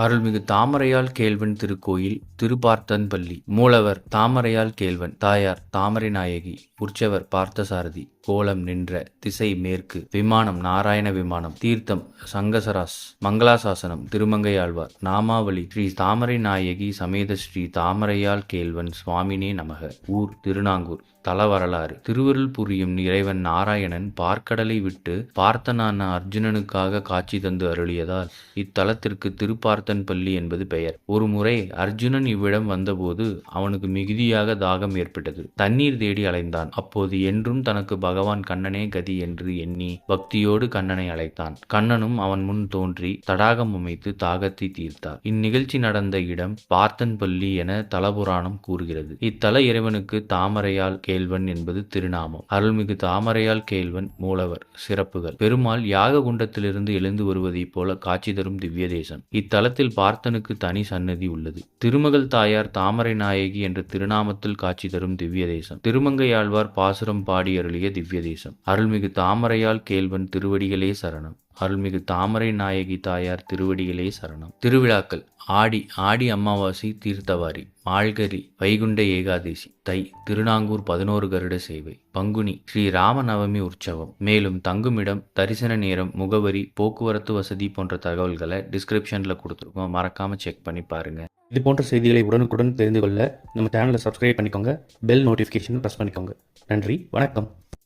அருள்மிகு தாமரையால் கேள்வன் திருக்கோயில் திருப்பார்த்தன்பள்ளி மூலவர் தாமரையால் கேள்வன். தாயார் தாமரை நாயகி. உற்சவர் பார்த்தசாரதி. கோலம் நின்ற திசை மேற்கு. விமானம் நாராயண விமானம். தீர்த்தம் சங்கசராஸ். மங்களாசாசனம் திருமங்கையாழ்வார். நாமாவளி ஸ்ரீ தாமரை நாயகி சமேத ஸ்ரீ தாமரையால் கேள்வன் சுவாமினே நமக. ஊர் திருநாங்கூர். தல வரலாறு திருவருள் புரியும் இறைவன் நாராயணன் பார்க்கடலை விட்டு பார்த்தனான அர்ஜுனனுக்காக காட்சி தந்து அருளியதால் இத்தலத்திற்கு திருப்பார்த்த பள்ளி என்பது பெயர். ஒரு முறை அர்ஜுனன் இவ்விடம் வந்தபோது அவனுக்கு மிகுதியாக தாகம் ஏற்பட்டது. தண்ணீர் தேடி அலைந்தான். அப்போது என்றும் தனக்கு பகவான் கண்ணனே கதி என்று எண்ணி பக்தியோடு கண்ணனை அழைத்தான். கண்ணனும் அவன் முன் தோன்றி தடாகம் அமைத்து தாகத்தை தீர்த்தார். இந்நிகழ்ச்சி நடந்த இடம் பார்த்தன்பள்ளி என தலபுராணம் கூறுகிறது. இத்தல இறைவனுக்கு தாமரையால் கேள்வன் என்பது திருநாமம். அருள்மிகு தாமரையால் கேள்வன் மூலவர் சிறப்புகள். பெருமாள் யாக குண்டத்திலிருந்து எழுந்து வருவதைப் போல காட்சி தரும் திவ்ய தேசம் இத்தலத்தில் பார்த்தனுக்கு தனி சன்னதி உள்ளது. திருமகள் தாயார் தாமரை நாயகி என்ற திருநாமத்தில் காட்சி தரும் திவ்ய தேசம் திருமங்கையாழ்வார் பாசுரம் பாடி அருளிய திவ்ய தேசம் அருள்மிகு தாமரையால் கேள்வன் திருவடிகளே சரணம். அருள்மிகு தாமரை நாயகி தாயார் திருவடிகளே சரணம். திருவிழாக்கள். ஆடி ஆடி அமாவாசை தீர்த்தவாரி. மாழ்கரி வைகுண்ட ஏகாதேசி தை திருநாங்கூர் பதினோரு கருட சேவை பங்குனி ஸ்ரீ ராமநவமி உற்சவம். மேலும் தங்குமிடம் தரிசன நேரம் முகவரி போக்குவரத்து வசதி போன்ற தகவல்களை டிஸ்கிரிப்ஷனில் கொடுத்துருக்கோம். மறக்காம செக் பண்ணி பாருங்க. இது போன்ற செய்திகளை உடனுக்குடன் தெரிந்து கொள்ள நம்ம சேனலை சப்ஸ்கிரைப் பண்ணிக்கோங்க. பெல் நோட்டிஃபிகேஷன் ப்ரெஸ் பண்ணிக்கோங்க. நன்றி வணக்கம்.